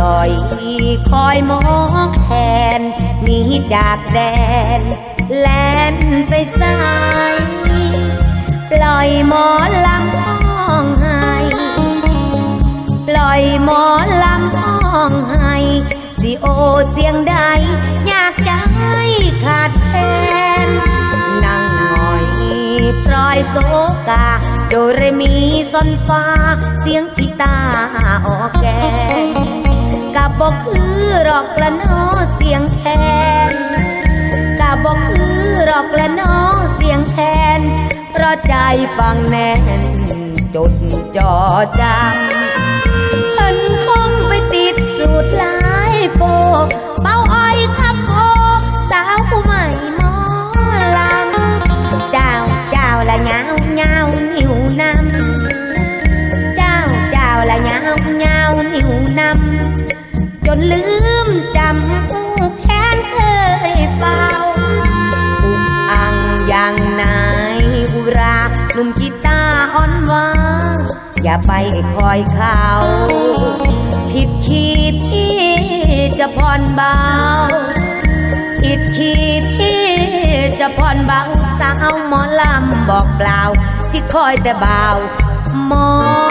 ลอยคอยมองแทนหนีจากแดน แลนไปสาย ปล่อยหมอลำห้องไห้ปล่อยหมอลำห้องไห้สิโอเสียงใด อยากจะให้ขาดแทนนั่งหงอยพลอยโซกาโดเรมีซอนฟ้า เสียงกีตาร์ออกแกน บอกคือรอกละนอเสียงแคนกะบอกคือรอกละนอเสียงแคนเพราะใจฟังแน่นจดจ่อจา นุ่มกีตาอ่อนหวานอย่าไปคอยเขาผิดขีดพี่จะผ่อนเบาผิดขีดพี่จะผ่อนเบาสาวหมอลำบอกเปล่าที่คอยแต่เบาหมอ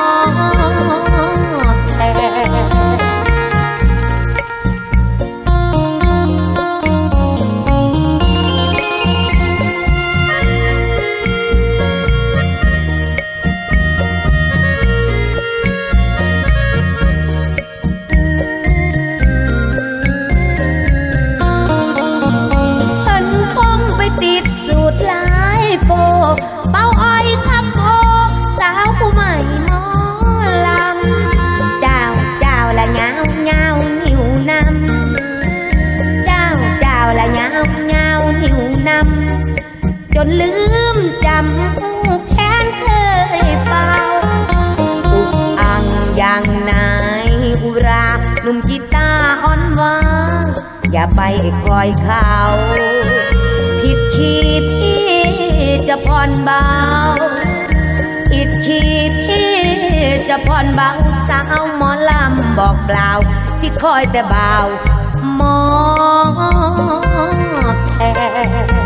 นลืมจำแค้นเคยเฝ้าอุกอังอย่างนายอุราหนุ่มกีตาร์อ่อนวาอย่าไปคอยเขา ผิดขีดพี่จะผ่อนเบาผิดขีดพี่จะผ่อนเบาสาวหมอลำบอกเปล่า ที่คอยแต่เบาหมอแทน